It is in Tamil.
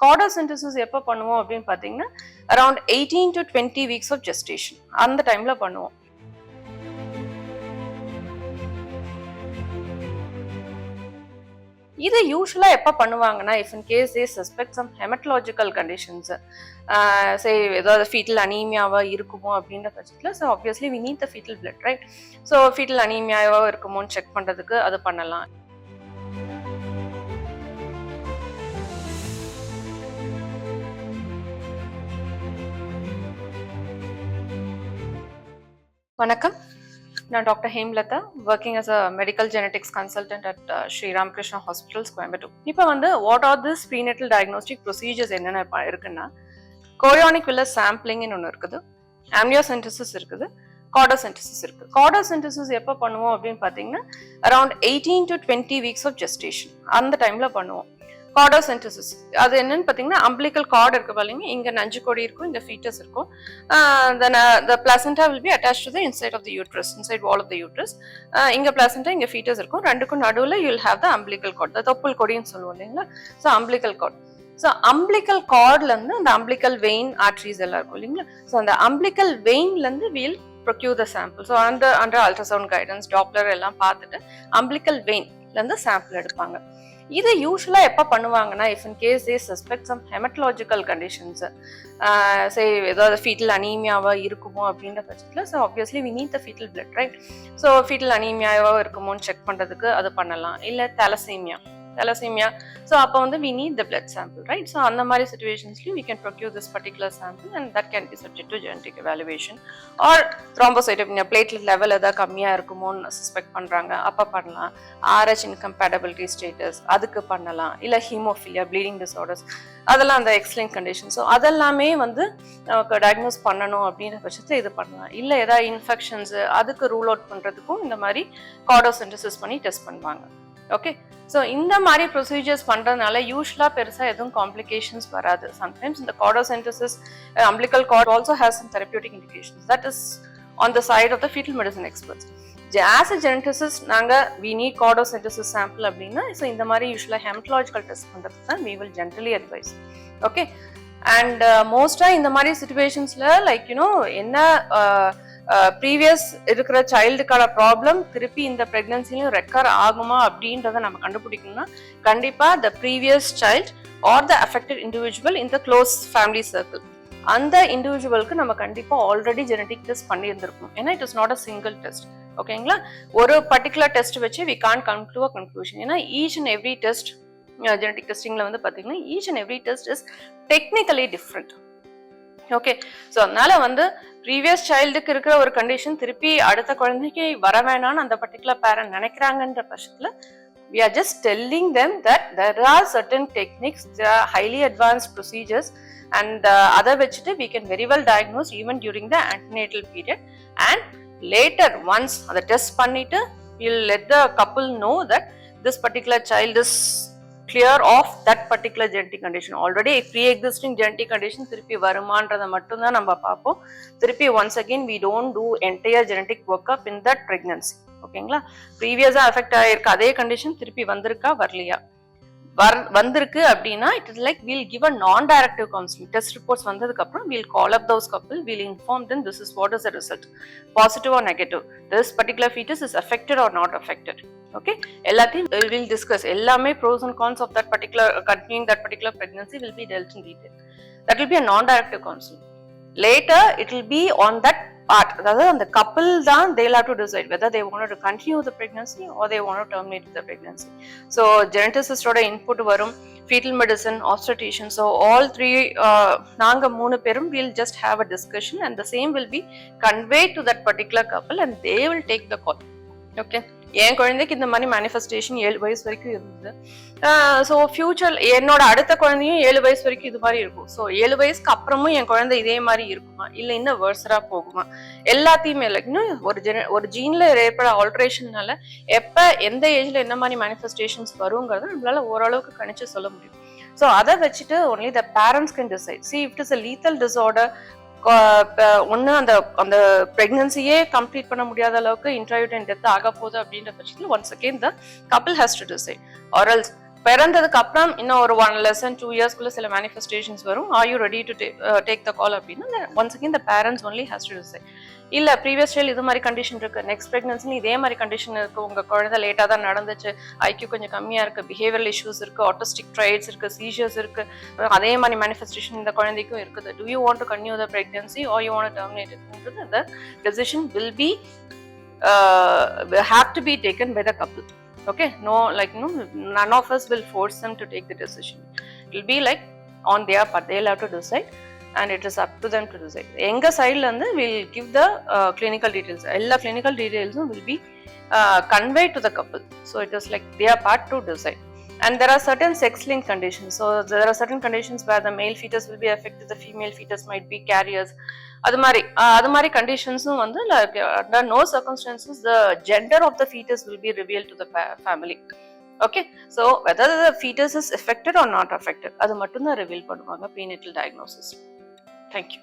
கார்டோசின்டசிஸ் எப்போ பண்ணுவோம் அப்படின்னு பார்த்தீங்கன்னா around eighteen to twenty weeks of gestation அந்த டைமில் பண்ணுவோம். இது யூஸ்வலாக எப்போ பண்ணுவாங்கன்னா if in case a suspect some haematological conditions say ஏதாவது ஃபீட்டல் அனீமியாவா இருக்குமோ அப்படின்ற பட்சத்தில் so obviously we need the fetal blood right so fetal அனீமியாவா இருக்குமோன்னு செக் பண்ணுறதுக்கு அது பண்ணலாம். வணக்கம். நான் doctor Hemalatha working as a medical genetics consultant at Sri Ramakrishna hospitals Coimbatore. இப்போ வந்து what are this prenatal diagnostic procedures என்னென்ன இப்போ இருக்குன்னா கோயானிக் வில்ல சாம்பிளிங்னு ஒன்று இருக்குது ஆம்னியோசென்டிசிஸ் இருக்குது கார்டோசென்டிசிஸ் இருக்குது. கார்டோசென்டிசிஸ் எப்போ பண்ணுவோம் அப்படின்னு பார்த்தீங்கன்னா around eighteen to twenty weeks of gestation அந்த டைமில் பண்ணுவோம். கார்டோசென்டிசிஸ் அது என்னன்னு பார்த்தீங்கன்னா அம்பிளிக்கல் கார்டு இருக்கு பாருங்க. இங்கே நஞ்சு கொடி இருக்கும் இந்த ஃபீட்டஸ் இருக்கும். Then the placenta will be attach to the inside of the uterus inside wall of the uterus இங்க பிளசண்டா இங்கே ஃபீட்டஸ் இருக்கும். ரெண்டுக்கும் நடுவில் you'll have the umbilical cord the தொப்புள் கொடின்னு சொல்லுவோம் இல்லைங்களா? So umbilical cord so umbilical கார்ட்லேருந்து அந்த அம்பிளிக்கல் வெயின் ஆர்ட்ரிஸ் எல்லாம் இருக்கும் இல்லைங்களா? ஸோ அந்த umbilical வெயின்லேருந்து we'll procure the sample so அந்த அண்டர் அல்ட்ராசவுண்ட் கைடன்ஸ் டாப்லர் எல்லாம் பார்த்துட்டு அம்பிளிக்கல் வெயின்லேருந்து சாம்பிள் எடுப்பாங்க. இது யூஸ்வலாக எப்போ பண்ணுவாங்கன்னா if in case they suspect some haematological conditions say ஏதாவது ஃபீட்டல் அனீமியாவா இருக்குமோ அப்படின்ற பட்சத்தில் so obviously we need the fetal blood right so fetal அனீமியாவா இருக்குமோன்னு செக் பண்ணுறதுக்கு அது பண்ணலாம். இல்லை தலசீமியா தலசீமியா ஸோ அப்போ வந்து we need the blood sample right so அந்த மாதிரி சுச்சுவேஷன்ஸ்லையும் we can procure this particular sample and that can be subject to genetic evaluation or thrombocytopenia platelet level எதாவது கம்மியாக இருக்குமோன்னு சஸ்பெக்ட் பண்ணுறாங்க அப்போ பண்ணலாம். ஆர்ஹெச் இன்கம்பேட்டபிலிட்டி ஸ்டேட்டஸ் அதுக்கு பண்ணலாம். இல்லை ஹீமோஃபிலியா ப்ளீடிங் டிஸார்டர்ஸ் அதெல்லாம் அந்த எக்ஸ்லிங் கண்டிஷன் ஸோ அதெல்லாமே வந்து நமக்கு டயக்னோஸ் பண்ணணும் அப்படின்ற பட்சத்தில் இது பண்ணலாம். இல்லை ஏதாவது இன்ஃபெக்ஷன்ஸு அதுக்கு ரூல் அவுட் பண்ணுறதுக்கும் இந்த மாதிரி கார்டோசென்டசிஸ் பண்ணி டெஸ்ட் பண்ணுவாங்க. ஓகே ஸோ இந்த மாதிரி ப்ரொசீஜர்ஸ் பண்ணுறதுனால யூஸ்வலாக பெருசாக எதுவும் காம்ப்ளிகேஷன்ஸ் வராது. சம்டைம்ஸ் இந்த cordocentesis umbilical cord also has some therapeutic indications that is on the side of the fetal medicine experts as a geneticist நாங்கள் வி நீட் கார்டோசென்டசிஸ் சாம்பிள் அப்படின்னா ஸோ இந்த மாதிரி யூஸ்வலாக ஹெமட்டலாஜிக்கல் டெஸ்ட் பண்ணுறது தான் we will generally advise okay and மோஸ்ட்டாக இந்த மாதிரி சுச்சுவேஷன்ஸில் லைக் யூனோ என்ன ப்ரீவியஸ் இருக்கிற சைல்டுக்கான ப்ராப்ளம் திருப்பி இந்த ப்ரெக்னன்சிலையும் ரெக்கர் ஆகுமா அப்படின்றத நம்ம கண்டுபிடிக்கணும்னா கண்டிப்பாக the previous child or the affected individual இந்த க்ளோஸ் ஃபேமிலி சர்க்கிள் அந்த இண்டிவிஜுவலுக்கு நம்ம கண்டிப்பாக ஆல்ரெடி ஜெனட்டிக் டெஸ்ட் பண்ணியிருந்திருக்கும் ஏன்னா it is not a single test ஓகேங்களா ஒரு பர்டிகுலர் டெஸ்ட் வச்சு we can conclude a conclusion ஏன்னா each and every test genetic டெஸ்டிங்கில் வந்து பார்த்தீங்கன்னா each and every test is technically different okay so அதனால வந்து ப்ரீவியஸ் சைல்டுக்கு இருக்கிற ஒரு கண்டிஷன் திருப்பி அடுத்த குழந்தைக்கு வர வேணாம்னு அந்த பர்டிகுலர் பேரண்ட் நினைக்கிறாங்கன்ற பட்சத்தில் we are just telling them that there are certain techniques they're highly advance procedures and அதை வச்சுட்டு we can very well diagnose even during the antenatal period and later once அதை டெஸ்ட் பண்ணிட்டு will let the couple know that this particular child is clear of that particular particular condition already pre existing genetic condition திருப்பி வருமான்றதை மட்டும்தான் நம்ம பார்ப்போம். திருப்பி once again we don't do entire entire work up in that pregnancy. ஓகேங்களா? ப்ரீவியஸாக அஃபெக்ட் ஆகிருக்க அதே கண்டிஷன் திருப்பி வந்திருக்கா? வரலையா? வர் வந்திருக்கு அப்படின்னா it is like we'll give a non directive counselling test reports வந்ததுக்கு அப்புறம் we'll call up those couple we'll inform then this is what is the result positive or negative this particular fetus is affected or not affected okay எல்லாத்தையும் வில் டிஸ்கஸ் எல்லாமே pros and cons of that particular continuing that particular pregnancy will be dealt in detail that will be a non directive counselling later it will be on that part அதாவது அந்த கப்பிள் தான் they have to decide whether they want to continue the pregnancy or they want to terminate the pregnancy so ஜெனட்டிசிஸ்டோட input வரும். Fetal medicine obstetrician so all three நாங்கள் மூணு பேரும் will just have a discussion and the same will be convey to that particular couple and they will take the call okay என் குழந்தைக்கு இந்த மாதிரி மேனிஃபெஸ்டேஷன் ஏழு வயசு வரைக்கும் இருந்தது. ஸோ ஃபியூச்சர் என்னோட அடுத்த குழந்தையும் ஏழு வயசு வரைக்கும் இது மாதிரி இருக்கும். ஸோ ஏழு வயசுக்கு அப்புறமும் என் குழந்தை இதே மாதிரி இருக்குமா? இல்லை இன்னும் வேர்ஸரா போகுமா? எல்லாத்தையுமே இல்லை இன்னும் ஒரு ஜென ஒரு ஜீன்ல ஏற்பட ஆல்ட்ரேஷன்னால எப்போ எந்த ஏஜ்ல என்ன மாதிரி மேனிஃபெஸ்டேஷன்ஸ் வருங்கிறத நம்மளால ஓரளவுக்கு கணிச்சு சொல்ல முடியும். ஸோ அதை வச்சுட்டு only the parents can decide see it is a lethal disorder ஒன்று அந்த அந்த ப்ரெக்னன்சியே கம்ப்ளீட் பண்ண முடியாத அளவுக்கு இன்ட்ராயூட்டன் டெத் ஆக போகுது அப்படின்ற பட்சத்தில் once again the couple has to decide or else பிறந்ததுக்கு அப்புறம் இன்னும் ஒரு ஒன் லெசன் டூ இயர்ஸ்க்குள்ள சில மேனிஃபெஸ்டேஷன்ஸ் வரும். Are you ready to take the call அப்படின்னா once again the parents only has to decide இல்ல ப்ரீவியஸ் டேல் இது மாதிரி கண்டிஷன் இருக்கு. நெக்ஸ்ட் பிரெக்னன்சி இதே மாதிரி கண்டிஷன் இருக்கு. உங்க குழந்தை லேட்டா தான் நடந்துச்சு. ஐக்யூ கொஞ்சம் கம்மியா இருக்கு. பிஹேவியல் இஷ்யூஸ் இருக்கு. ஆட்டிஸ்டிக் ட்ரைட்ஸ் இருக்கு. சீஷர்ஸ் இருக்கு. அதே மாதிரி மேனிஃபெஸ்டேஷன் இந்த குழந்தைக்கும் இருக்குது. Do you want to continue the pregnancy or you want terminate இட்ன்றது the decision will be uh, have to be taken okay no like no none of us will force them to take the decision it will be like on their part they'll have to decide and it is up to them to decide எங்க சைட்ல இருந்து will give the clinical details எல்லா clinical டீடைல்ஸும் will be conveyed to the couple so it is like their part to decide And there are certain sex-linked conditions. So there are certain conditions where the male fetus will be affected, the female fetus might be carriers. அது மாதிரி அது மாதிரி கண்டிஷன்ஸும் வந்து under no circumstances the gender of the fetus will be reveal to the family okay so whether the fetus is affected or not affected அது மட்டும்தான் ரிவீல் பண்ணுவாங்க பீனட்டல் டயக்னோசிஸ் தேங்க்யூ